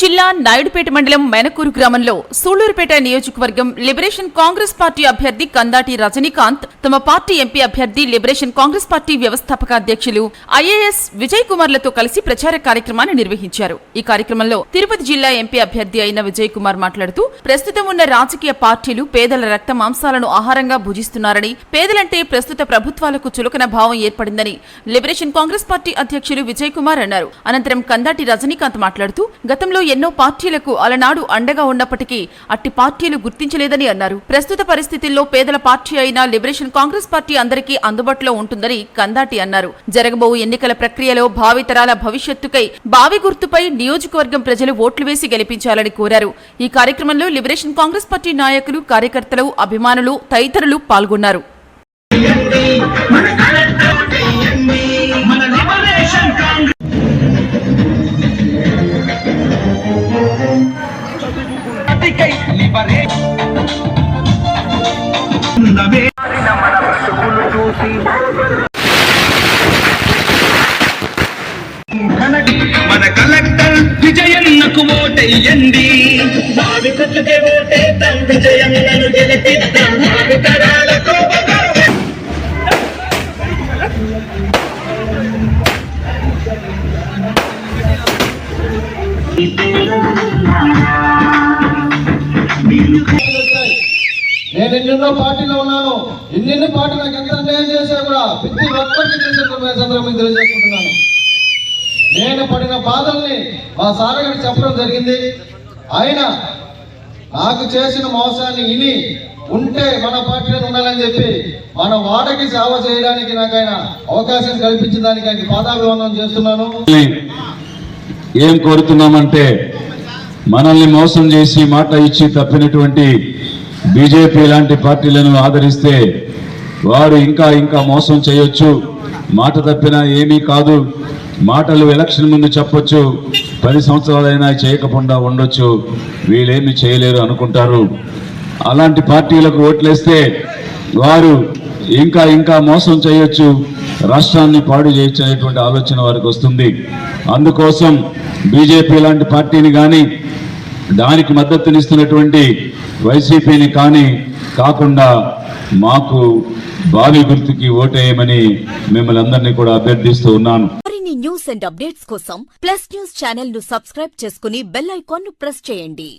జిల్లా నాయుడుపేట మండలం మెనకూరు గ్రామంలో సూళ్ళూరుపేట నియోజకవర్గం లిబరేషన్ కాంగ్రెస్ పార్టీ అభ్యర్థి కందాటి రజనీకాంత్ తమ పార్టీ ఎంపీ అభ్యర్థి లిబరేషన్ కాంగ్రెస్ పార్టీ వ్యవస్థాపక అధ్యక్షులు ఐఏఎస్ విజయ్ కుమార్లతో కలిసి ప్రచార కార్యక్రమాన్ని నిర్వహించారు. ఈ కార్యక్రమంలో తిరుపతి జిల్లా ఎంపీ అభ్యర్థి అయిన విజయ్ కుమార్ మాట్లాడుతూ ప్రస్తుతం ఉన్న రాజకీయ పార్టీలు పేదల రక్త మాంసాలను ఆహారంగా భుజిస్తున్నారని పేదలంటే ప్రస్తుత ప్రభుత్వాలకు చులకన భావం ఏర్పడిందని లిబరేషన్ కాంగ్రెస్ పార్టీ అధ్యక్షులు విజయ్ కుమార్ అన్నారు. అనంతరం కందాటి రజనీకాంత్ మాట్లాడుతూ గతంలో ఎన్నో పార్టీలకు అలనాడు అండగా ఉన్నప్పటికీ అట్టి పార్టీలు గుర్తించలేదని అన్నారు. ప్రస్తుత పరిస్థితుల్లో పేదల పార్టీ అయిన లిబరేషన్ కాంగ్రెస్ పార్టీ అందరికీ అందుబాటులో ఉంటుందని కందాటి అన్నారు. జరగబో ఎన్నికల ప్రక్రియలో భావితరాల భవిష్యత్తుకై బావి గుర్తుపై నియోజకవర్గం ప్రజలు ఓట్లు వేసి గెలిపించాలని కోరారు. ఈ కార్యక్రమంలో లిబరేషన్ కాంగ్రెస్ పార్టీ నాయకులు కార్యకర్తలు అభిమానులు తదితరులు పాల్గొన్నారు. ఉన్నవే. మన చూసి మన కలెక్టర్ విజయన్నకు ఓటెయ్యండి. భావికతకే ఓటేద్దాం విజయన్నను గెలిపిద్దాం భావితరాలకు నేను ఎన్నెన్నో పార్టీలో ఉన్నాను. ఎన్నెన్ని పార్టీలు నాకు ఎంత అన్యాయం చేశా కూడా ప్రతి ఒక్కరికి చేసినట్టు సందర్భంగా తెలియజేసుకుంటున్నాను. నేను పడిన బాధల్ని మా సార్ చెప్పడం జరిగింది. ఆయన నాకు చేసిన మోసాన్ని విని ఉంటే మన పార్టీలో ఉండాలని చెప్పి మన వాడకి సేవ చేయడానికి నాకు ఆయన అవకాశం కల్పించిన దానికి ఆయన పాదాభివందనం చేస్తున్నాను. ఏం కోరుతున్నామంటే మనల్ని మోసం చేసి మాట ఇచ్చి తప్పినటువంటి బీజేపీ లాంటి పార్టీలను ఆదరిస్తే వారు ఇంకా ఇంకా మోసం చేయొచ్చు. మాట తప్పినా ఏమీ కాదు. మాటలు ఎలక్షన్ ముందు చెప్పొచ్చు. పది సంవత్సరాలైనా చేయకుండా ఉండొచ్చు. వీళ్ళేమి చేయలేరు అనుకుంటారు. అలాంటి పార్టీలకు ఓట్లేస్తే వారు ఇంకా ఇంకా మోసం చేయొచ్చు. రాష్ట్రాన్ని పాడు చేయొచ్చు అనేటువంటి ఆలోచన వారికి వస్తుంది. అందుకోసం బీజేపీ లాంటి పార్టీని కానీ దానికి మద్దతునిస్తున్నటువంటి వైసీపీని కానీ కాకుండా మాకు బావి గుర్తుకి ఓటేయమని మిమ్మల్ని అందరినీ కూడా అభ్యర్థిస్తూ ఉన్నాను. మరిన్ని న్యూస్ అండ్ అప్డేట్స్ కోసం ప్లస్ న్యూస్ ఛానల్ను సబ్స్క్రైబ్ చేసుకుని బెల్ ఐకాన్ను ప్రెస్ చేయండి.